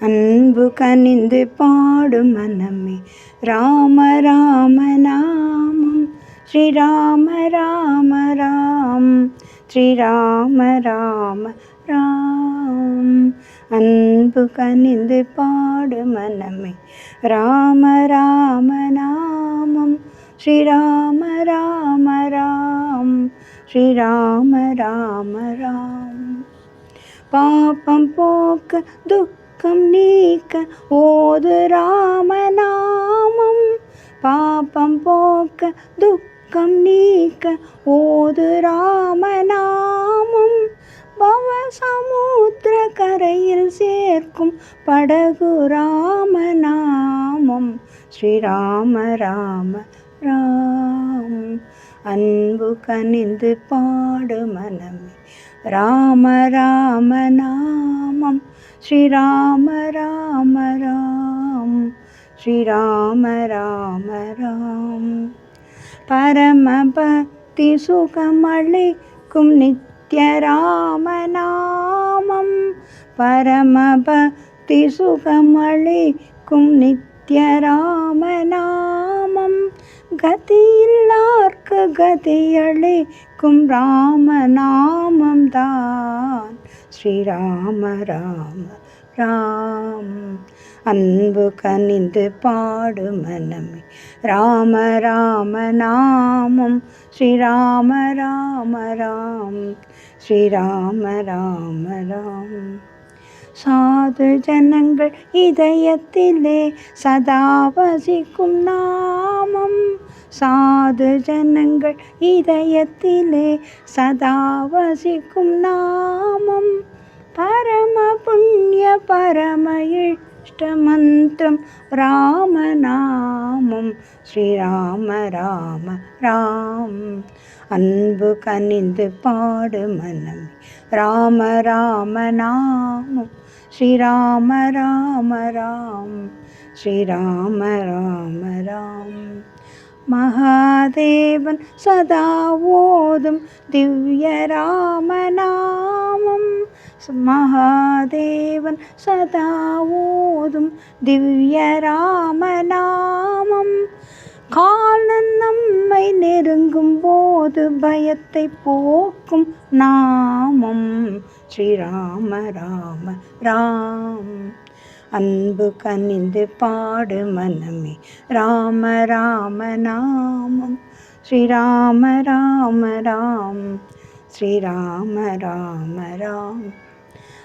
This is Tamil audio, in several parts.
அன்பு கனிந்து பாடும் மனமே. ராம ராம நாமம். ஸ்ரீராம ராம ராம் ஸ்ரீராம ராம ராம் அன்பு கனிந்து பாடு மனமே. ராம ராம நாமம். ஸ்ரீராம ராம ராம் ஸ்ரீராம ராம ராம் பாபம் போக்க துக்க பாக்கம் நீக்க ஓது ராமநாமம். பாப்பம் போக்க துக்கம் நீக்க ஓது ராமநாமம். பவசமுத்திர கரையில் சேர்க்கும் படகு ராமநாமம். ஸ்ரீராம ராம ராம். அன்பு கனிந்து பாடு மனமே. ராம ராம நாமம் ஸ்ரீராம ராம ராம் ஸ்ரீராம ராம ராம். பரமபக்தி சுகமளிக்கும் நித்ய ராமநாமம் பரமபக்தி சுகமளிக்கும் நித்ய ராமநாமம் கதியில்லார்க்கு கதியளிக்கும் ராமநாமம் தான். ஸ்ரீராம ராம ராம். அன்பு கனிந்து பாடு மனமே. ராம ராம நாமம். ஸ்ரீராம ராம ராம். ஸ்ரீராம ராம ராம். சாது ஜனங்கள் இதயத்திலே சதா வசிக்கும் நாமம். சாது ஜனங்கள் இதயத்திலே சதா வசிக்கும் நாமம். பரம புண்ணிய பரம இஷ்ட மந்திரம் ராமநாமம் ஸ்ரீராம ராம ராம். அன்பு கனிந்து பாடு மனம். ராம ராம நாமம். ஸ்ரீராம ராம ராம். ஸ்ரீராம ராம ராம். மகாதேவன் சதா ஓதும் திவ்ய ராமநாமம். மகாதேவன் சதா ஓதும் திவ்ய ராமநாமம். காலன் நம்மை நெருங்கும் போது பயத்தை போக்கும் நாமம். ஸ்ரீராம ராம ராம். அன்பு கனிந்து பாடு மனமே. ராம ராம நாமம். ஸ்ரீராம ராம ராம் ஸ்ரீராம ராம ராம்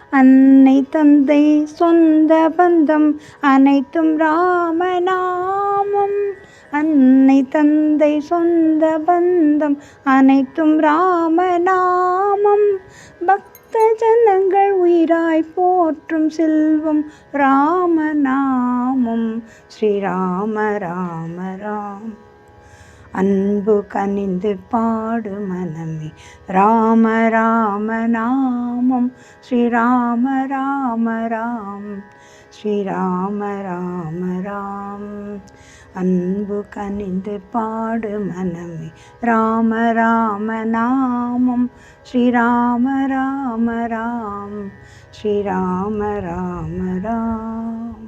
அன்னை தந்தை சொந்த பந்தம் அனைத்தும் ராமநாமம் அன்னை தந்தை சொந்த பந்தம் அனைத்தும் ராமநாமம் பக்த ஜனங்கள் உயிராய் போற்றும் செல்வம் ராமநாமம் ஸ்ரீராம ராம ராம். அன்பு கனிந்து பாடு மனமே. ராம ராம நாமம். ஸ்ரீராம ராம ராம். ஸ்ரீராம ராம ராம் அன்பு கனிந்து பாடு மனமே ராம ராம நாமம் ஸ்ரீராம ராம ராம் ஸ்ரீராம ராம ராம்